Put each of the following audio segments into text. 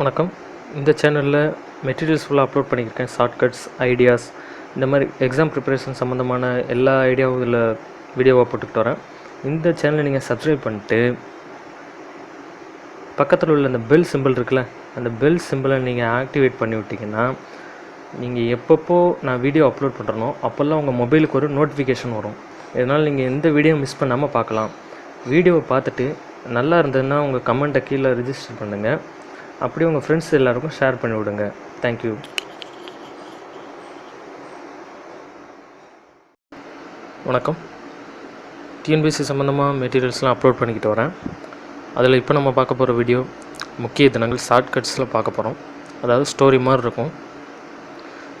வணக்கம். இந்த சேனலில் மெட்டீரியல்ஸ் ஃபுல்லாக அப்லோட் பண்ணியிருக்கேன். ஷார்ட்கட்ஸ் ஐடியாஸ் இந்த மாதிரி எக்ஸாம் ப்ரிப்பரேஷன் சம்மந்தமான எல்லா ஐடியாவும் இதில் வீடியோவாக போட்டுக்கிட்டு வரேன். இந்த சேனலை நீங்கள் சப்ஸ்கிரைப் பண்ணிட்டு பக்கத்தில் உள்ள அந்த பெல் சிம்பிள் இருக்குல்ல அந்த பெல் சிம்பிளை நீங்கள் ஆக்டிவேட் பண்ணி விட்டிங்கன்னா நீங்கள் எப்பப்போ நான் வீடியோ அப்லோட் பண்ணுறனோ அப்போல்லாம் உங்கள் மொபைலுக்கு ஒரு நோட்டிஃபிகேஷன் வரும். இதனால் நீங்கள் எந்த வீடியோ மிஸ் பண்ணாமல் பார்க்கலாம். வீடியோவை பார்த்துட்டு நல்லா இருந்ததுன்னா உங்கள் கமெண்ட்டை கீழே ரிஜிஸ்டர் பண்ணுங்கள் அப்படியே உங்கள் ஃப்ரெண்ட்ஸ் எல்லாருக்கும் ஷேர் பண்ணி விடுங்க. தேங்க்யூ வணக்கம். டிஎன்பிசி சம்மந்தமாக மெட்டீரியல்ஸ்லாம் அப்லோட் பண்ணிக்கிட்டு வரேன். அதில் இப்போ நம்ம பார்க்க போகிற வீடியோ முக்கிய தினங்கள் ஷார்ட்கட்ஸில் பார்க்க போகிறோம் அதாவது ஸ்டோரி மாதிரி இருக்கும்.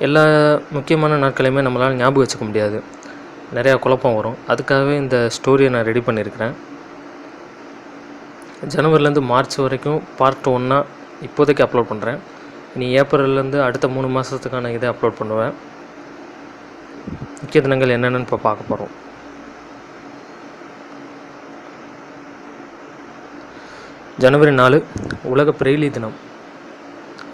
எல்லா முக்கியமான நாட்களையுமே நம்மளால் ஞாபகம் வச்சுக்க முடியாது. நிறையா குழப்பம் வரும். அதுக்காகவே இந்த ஸ்டோரியை நான் ரெடி பண்ணியிருக்கிறேன். ஜனவரிலேருந்து மார்ச் வரைக்கும் பார்ட் ஒன்னாக இப்போதைக்கு அப்லோட் பண்ணுறேன் இனி ஏப்ரல்லேருந்து அடுத்த மூணு மாதத்துக்கான இதை அப்லோட் பண்ணுவேன். முக்கிய தினங்கள் என்னென்னு இப்போ பார்க்க போகிறோம் ஜனவரி நாலு உலக பிரெய்லி தினம்.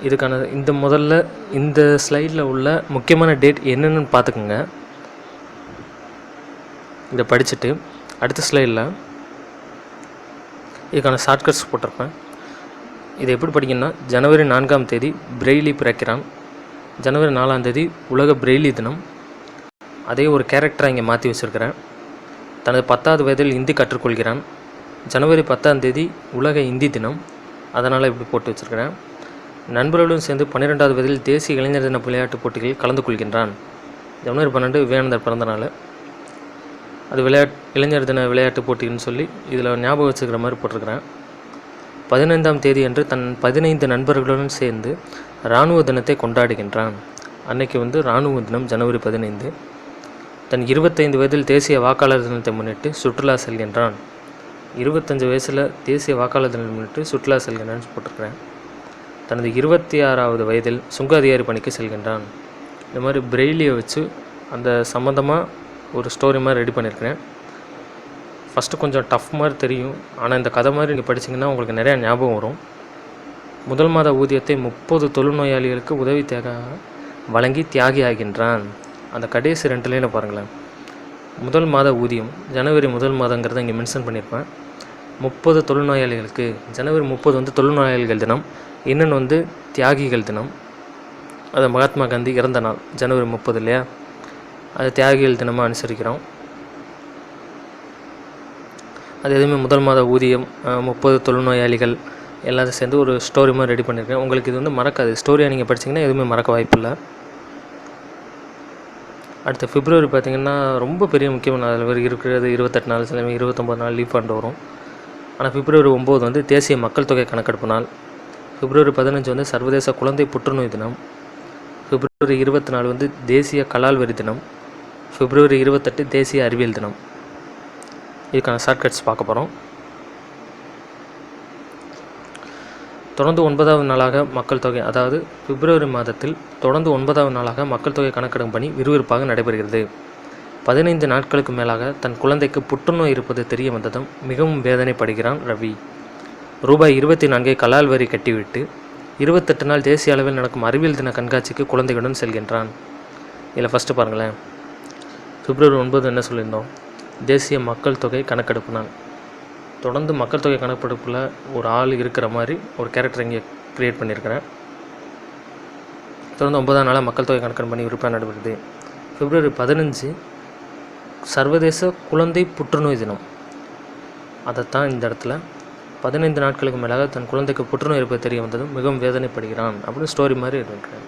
இதுக்கான இந்த முதல்ல இந்த ஸ்லைடில் உள்ள முக்கியமான டேட் என்னென்னு பார்த்துக்குங்க. இதை படிச்சுட்டு அடுத்த ஸ்லைடில் இதுக்கான ஷார்ட்கட்ஸ் போட்டிருப்பேன். இதை எப்படி படிக்கணும்னா ஜனவரி நான்காம் தேதி பிரெய்லி பிறக்கிறான். ஜனவரி நாலாம் தேதி உலக பிரெய்லி தினம். அதே ஒரு கேரக்டராக இங்கே மாற்றி வச்சுருக்கிறேன். தனது பத்தாவது வயதில் இந்தி கற்றுக்கொள்கிறான். ஜனவரி பத்தாம் தேதி உலக இந்தி தினம். அதனால் இப்படி போட்டு வச்சுருக்கிறேன். நண்பர்களுடன் சேர்ந்து பன்னிரெண்டாவது வயதில் தேசிய இளைஞர் தின விளையாட்டுப் போட்டிகளில் கலந்து கொள்கின்றான். ஜனவரி பன்னெண்டு விவேகானந்தர் பிறந்த நாள் அது விளையாட் இளைஞர் தின விளையாட்டுப் போட்டின்னு சொல்லி இதில் ஞாபகம் வச்சுக்கிற மாதிரி போட்டிருக்கிறேன். பதினைந்தாம் தேதி அன்று தன் பதினைந்து நண்பர்களுடன் சேர்ந்து இராணுவ தினத்தை கொண்டாடுகின்றான். அன்னைக்கு வந்து இராணுவ தினம் ஜனவரி பதினைந்து. தன் இருபத்தைந்து வயதில் தேசிய வாக்காளர் தினத்தை முன்னிட்டு சுற்றுலா செல்கின்றான். இருபத்தஞ்சு வயசில் தேசிய வாக்காளர் தினத்தை முன்னிட்டு சுற்றுலா செல்கின்றான்னு போட்டிருக்கிறேன். தனது இருபத்தி ஆறாவது வயதில் சுங்க அதிகாரி பணிக்கு செல்கின்றான். இந்த மாதிரி பிரெய்லியை வச்சு அந்த சம்மந்தமாக ஒரு ஸ்டோரி மாதிரி ரெடி பண்ணியிருக்கிறேன் ஃபஸ்ட்டு கொஞ்சம் டஃப் மாதிரி தெரியும். ஆனால் இந்த கதை மாதிரி நீங்கள் படிச்சிங்கன்னா உங்களுக்கு நிறையா ஞாபகம் வரும். முதல் மாத ஊதியத்தை முப்பது தொழுநோயாளிகளுக்கு உதவி தேக வழங்கி தியாகி ஆகின்றான் அந்த கடைசி ரெண்டு லைனில் பாருங்களேன். முதல் மாத ஊதியம் ஜனவரி முதல் மாதங்கிறத இங்கே மென்ஷன் பண்ணியிருப்பேன். முப்பது தொழுநோயாளிகளுக்கு ஜனவரி முப்பது வந்து தொழுநோயாளிகள் தினம் இன்னொன்று வந்து தியாகிகள் தினம். அது மகாத்மா காந்தி இறந்த நாள் ஜனவரி முப்பது இல்லையா? அது தியாகிகள் தினமாக அனுசரிக்கிறோம். அது எதுவுமே முதல் மாத ஊதியம் முப்பது தொழுநோயாளிகள் எல்லாத்தையும் சேர்ந்து ஒரு ஸ்டோரி மாதிரி ரெடி பண்ணியிருக்கேன். உங்களுக்கு இது வந்து மறக்காது. ஸ்டோரியாக நீங்கள் படிச்சிங்கன்னா எதுவுமே மறக்க வாய்ப்பில்லை அடுத்த பிப்ரவரி பார்த்திங்கன்னா ரொம்ப பெரிய முக்கியமான அதில் இருக்கிறது இருபத்தெட்டு நாள் சில இருபத்தொம்பது நாள் லீவ் ஃபண்ட் வரும். ஆனால் பிப்ரவரி ஒம்பது வந்து தேசிய மக்கள் தொகை கணக்கெடுப்பு நாள். பிப்ரவரி பதினஞ்சு வந்து சர்வதேச குழந்தை புற்றுநோய் தினம். பிப்ரவரி இருபத்தி நாலு வந்து தேசிய கலால்வரி தினம். பிப்ரவரி இருபத்தெட்டு தேசிய அறிவியல் தினம். இதுக்கான ஷார்ட்கட்ஸ் பார்க்க போகிறோம் தொடர்ந்து ஒன்பதாவது நாளாக மக்கள் தொகை அதாவது பிப்ரவரி மாதத்தில் தொடர்ந்து ஒன்பதாவது நாளாக மக்கள் தொகை கணக்கெடுக்கும் பணி விறுவிறுப்பாக நடைபெறுகிறது. பதினைந்து நாட்களுக்கு மேலாக தன் குழந்தைக்கு புற்றுநோய் இருப்பது தெரிய வந்ததும் மிகவும் வேதனைப்படுகிறான் ரவி. ரூபாய் இருபத்தி நான்கை கலால் வரி கட்டிவிட்டு இருபத்தெட்டு நாள் தேசிய அளவில் நடக்கும் அறிவியல் தின கண்காட்சிக்கு குழந்தைகளுடன் செல்கின்றான். இதில் ஃபஸ்ட்டு பாருங்களேன். பிப்ரவரி ஒன்பது என்ன சொல்லியிருந்தோம்? தேசிய மக்கள் தொகை கணக்கெடுப்பு நாள் தொடர்ந்து மக்கள் தொகை கணக்கெடுப்பில் ஒரு ஆள் இருக்கிற மாதிரி ஒரு கேரக்டர் இங்கே க்ரியேட் பண்ணியிருக்கிறேன். தொடர்ந்து ஒன்பதாம் நாளாக மக்கள் தொகை கணக்கெடுப்பு பண்ணி விருப்பம் நடைபெறுது. பிப்ரவரி பதினஞ்சு சர்வதேச குழந்தை புற்றுநோய் தினம். அதைத்தான் இந்த இடத்துல பதினைந்து நாட்களுக்கு மேலாக தன் குழந்தைக்கு புற்றுநோய் இருப்பது தெரிய வந்ததும் மிகவும் வேதனைப்படுகிறான் அப்படின்னு ஸ்டோரி மாதிரி இருக்கிறேன்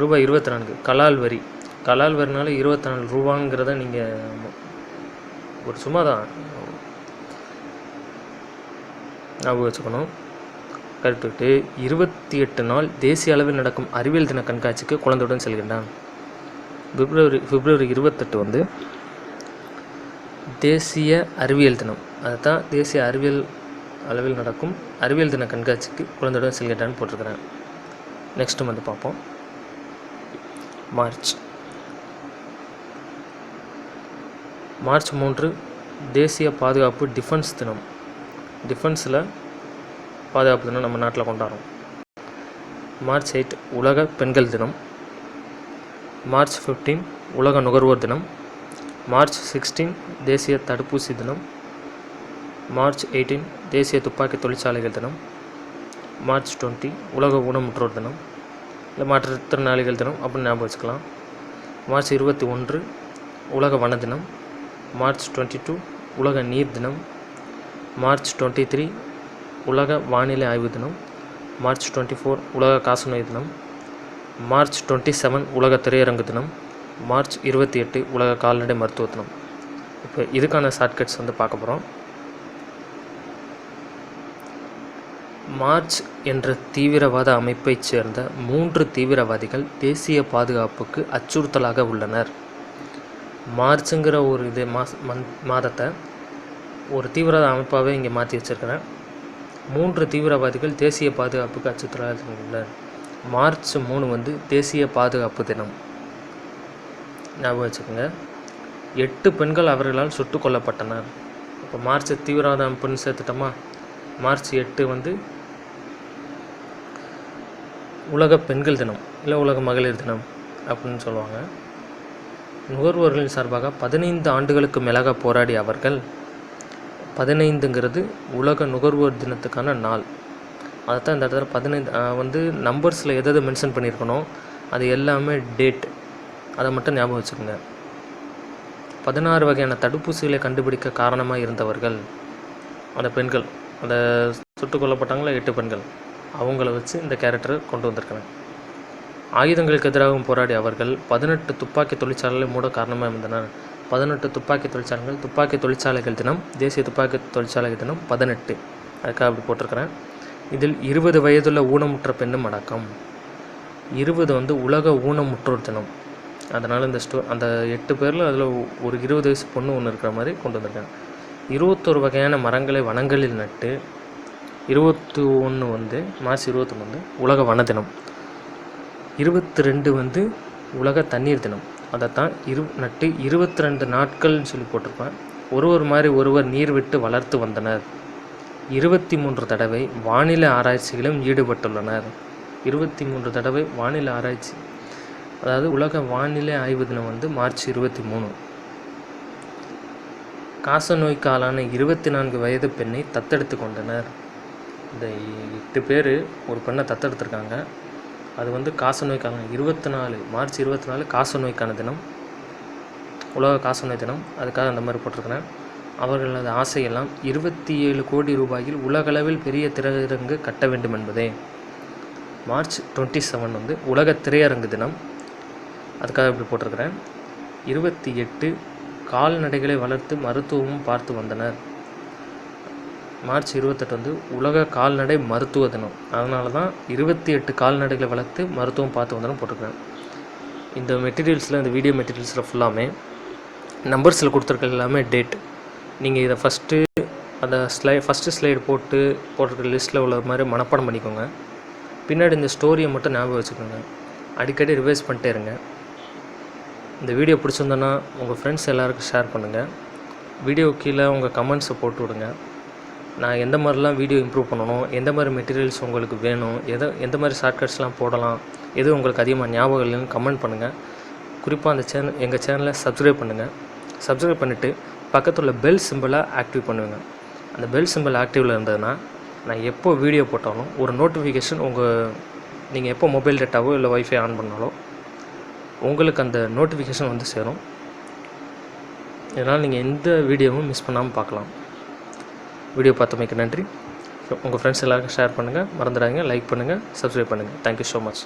ரூபாய் இருபத்தி நான்கு கலால் வரி. கலால் வரனால இருபத்தி நாலு ரூபாங்கிறத நீங்கள் ஒரு சும்மா தான் ஞாபகம் வச்சுக்கணும். கருத்துட்டு இருபத்தி எட்டு நாள் தேசிய அளவில் நடக்கும் அறிவியல் தின கண்காட்சிக்கு குழந்தையுடன் செல்கின்றான். பிப்ரவரி பிப்ரவரி இருபத்தெட்டு வந்து தேசிய அறிவியல் தினம். அதுதான் தேசிய அறிவியல் அளவில் நடக்கும் அறிவியல் தின கண்காட்சிக்கு குழந்தையுடன் செல்கின்றான்னு போட்டிருக்கிறேன். நெக்ஸ்ட்டு வந்து பார்ப்போம். மார்ச். மார்ச் மூன்று தேசிய பாதுகாப்பு டிஃபென்ஸ் தினம். டிஃபென்ஸில் பாதுகாப்பு தினம் நம்ம நாட்டில் கொண்டாடுறோம். மார்ச் எயிட் உலக பெண்கள் தினம். மார்ச் ஃபிஃப்டீன் உலக நுகர்வோர் தினம். மார்ச் சிக்ஸ்டீன் தேசிய தடுப்பூசி தினம். மார்ச் எயிட்டீன் தேசிய துப்பாக்கி தொழிற்சாலைகள் தினம். மார்ச் டுவெண்ட்டி உலக ஊனமுற்றோர் தினம். இல்லை மாற்றுத்திறனாளிகள் தினம் அப்படின்னு ஞாபகம் வச்சுக்கலாம். மார்ச் இருபத்தி ஒன்று உலக வன தினம். மார்ச் டுவெண்ட்டி டூ உலக நீர் தினம். மார்ச் டுவெண்ட்டி த்ரீ உலக வானிலை ஆய்வு தினம். மார்ச் டுவெண்ட்டி ஃபோர் உலக காசநோய் தினம். மார்ச் டுவெண்ட்டி செவன் உலக திரையரங்கு தினம். மார்ச் இருபத்தி எட்டு உலக கால்நடை மருத்துவ தினம். இப்போ இதுக்கான ஷார்ட்கட்ஸ் வந்து பார்க்க போகிறோம் மார்ச் என்ற தீவிரவாத அமைப்பைச் சேர்ந்த மூன்று தீவிரவாதிகள் தேசிய பாதுகாப்புக்கு அச்சுறுத்தலாக உள்ளனர். மார்ச்சுங்கிற ஒரு இது மாஸ் மந் மாதத்தை ஒரு தீவிரவாத அமைப்பாகவே இங்கே மாற்றி வச்சுருக்கிறேன். மூன்று தீவிரவாதிகள் தேசிய பாதுகாப்புக்கு அச்சுறுத்தலாக உள்ளனர் மார்ச் மூணு வந்து தேசிய பாதுகாப்பு தினம். ஞாபகம் வச்சுக்கோங்க. எட்டு பெண்கள் அவர்களால் சுட்டுக் கொல்லப்பட்டனர். இப்போ மார்ச் தீவிரவாத அமைப்புன்னு சேர்த்துட்டோமா? மார்ச் எட்டு வந்து உலக பெண்கள் தினம் இல்லை உலக மகளிர் தினம் அப்படின்னு சொல்லுவாங்க. நுகர்வோர்களின் சார்பாக பதினைந்து ஆண்டுகளுக்கு மேலாக போராடிய அவர்கள் பதினைந்துங்கிறது உலக நுகர்வோர் தினத்துக்கான நாள். அதைத்தான் இந்த இடத்துல பதினைந்து வந்து நம்பர்ஸில் எதை மென்ஷன் பண்ணியிருக்கணும் அது எல்லாமே டேட். அதை மட்டும் ஞாபகம் வச்சுக்கோங்க. பதினாறு வகையான தடுப்பூசிகளை கண்டுபிடிக்க காரணமாக இருந்தவர்கள் அந்த பெண்கள் அந்த சுட்டுக் கொல்லப்பட்டாங்களா எட்டு பெண்கள் அவங்கள வச்சு இந்த கேரக்டரை கொண்டு வந்திருக்கிறேன் ஆயுதங்களுக்கு எதிராகவும் போராடிய அவர்கள் பதினெட்டு துப்பாக்கி தொழிற்சாலைகளை மூட காரணமாக இருந்தனர் பதினெட்டு துப்பாக்கி தொழிற்சாலைகள் துப்பாக்கி தொழிற்சாலைகள் தினம் தேசிய துப்பாக்கி தொழிற்சாலைகள் தினம் பதினெட்டு. அதுக்காக அப்படி போட்டிருக்கிறேன். இதில் இருபது வயதுள்ள ஊனமுற்ற பெண்ணும் அடக்கம். இருபது வந்து உலக ஊனமுற்றோர் தினம். அதனால் இந்த ஸ்டோ அந்த எட்டு பேரில் அதில் ஒரு இருபது வயசு பொண்ணு ஒன்று இருக்கிற மாதிரி கொண்டு வந்திருக்காங்க. இருபத்தொரு வகையான மரங்களை வனங்களில் நட்டு இருபத்தி ஒன்று வந்து மார்ச் இருபத்தொன்று வந்து உலக வன தினம். இருபத்தி ரெண்டு வந்து உலக தண்ணீர் தினம். அதைத்தான் இரு நட்டு இருபத்தி ரெண்டு நாட்கள்னு சொல்லி போட்டிருப்பேன். ஒருவர் மாதிரி ஒருவர் நீர் விட்டு வளர்த்து வந்தனர். இருபத்தி மூன்று தடவை வானிலை ஆராய்ச்சிகளும் ஈடுபட்டுள்ளனர். இருபத்தி மூன்று தடவை வானிலை ஆராய்ச்சி அதாவது உலக வானிலை ஆய்வு தினம் வந்து மார்ச் இருபத்தி மூணு காசநோய்க்காலான இருபத்தி நான்கு வயது பெண்ணை தத்தெடுத்து கொண்டனர். இந்த எட்டு பேர் ஒரு பெண்ணை தத்தெடுத்திருக்காங்க. அது வந்து காசநோய்க்கான இருபத்தி நாலு மார்ச் இருபத்தி நாலு காசநோய்க்கான தினம். உலக காசநோய் தினம். அதுக்காக அந்த மாதிரி போட்டிருக்கிறேன். அவர்களது ஆசையெல்லாம் இருபத்தி ஏழு கோடி ரூபாயில் உலகளவில் பெரிய திரையரங்கு கட்ட வேண்டும் என்பதே. மார்ச் டுவெண்ட்டி செவன் வந்து உலக திரையரங்கு தினம். அதுக்காக இப்படி போட்டிருக்கிறேன். இருபத்தி எட்டு கால்நடைகளை வளர்த்து மருத்துவமும் பார்த்து வந்தனர். மார்ச் இருபத்தெட்டு வந்து உலக கால்நடை மருத்துவ தினம். அதனால தான் இருபத்தி எட்டு கால்நடைகளை வளர்த்து மருத்துவம் பார்த்து வந்தனும் போட்டிருக்கேன். இந்த மெட்டீரியல்ஸில் இந்த வீடியோ மெட்டீரியல்ஸில் ஃபுல்லாமே நம்பர்ஸில் கொடுத்துருக்க எல்லாமே டேட் நீங்கள் இதை ஃபஸ்ட்டு அந்த ஸ்லை ஃபஸ்ட்டு ஸ்லைடு போட்டு போட்டிருக்க லிஸ்ட்டில் உள்ள மாதிரி மனப்பாடம் பண்ணிக்கோங்க. பின்னாடி இந்த ஸ்டோரியை மட்டும் ஞாபகம் வச்சுக்கோங்க. அடிக்கடி ரிவைஸ் பண்ணிட்டே இருங்க. இந்த வீடியோ பிடிச்சிருந்தோன்னா உங்கள் ஃப்ரெண்ட்ஸ் எல்லாருக்கும் ஷேர் பண்ணுங்கள் வீடியோ கீழே உங்கள் கமெண்ட்ஸை போட்டு விடுங்க. நான் எந்த மாதிரிலாம் வீடியோ இம்ப்ரூவ் பண்ணணும் எந்த மாதிரி மெட்டீரியல்ஸ் உங்களுக்கு வேணும் எதை எந்த மாதிரி ஷார்ட்கட்ஸ்லாம் போடலாம் எது உங்களுக்கு அதிகமாக ஞாபகம் இல்லைன்னு கமெண்ட் பண்ணுங்கள் குறிப்பாக அந்த சேனல் எங்கள் சேனலை சப்ஸ்கிரைப் பண்ணுங்கள் சப்ஸ்கிரைப் பண்ணிவிட்டு பக்கத்தில் உள்ள பெல் சிம்பிளை ஆக்டிவ் பண்ணுவேங்க அந்த பெல் சிம்பிள் ஆக்டிவில் இருந்ததுன்னா நான் எப்போ வீடியோ போட்டாலும் ஒரு நோட்டிஃபிகேஷன் உங்கள் நீங்கள் எப்போ மொபைல் டேட்டாவோ இல்லை ஒய்ஃபை ஆன் பண்ணாலோ உங்களுக்கு அந்த நோட்டிஃபிகேஷன் வந்து சேரும். இதனால் நீங்கள் எந்த வீடியோவும் மிஸ் பண்ணாமல் பார்க்கலாம். வீடியோ பார்த்தமைக்கு நன்றி. உங்கள் ஃப்ரெண்ட்ஸ் எல்லாருக்கும் ஷேர் பண்ணுங்கள் மறந்துடாங்க லைக் பண்ணுங்கள் சப்ஸ்கிரைப் பண்ணுங்கள் தேங்க்யூ ஸோ மச்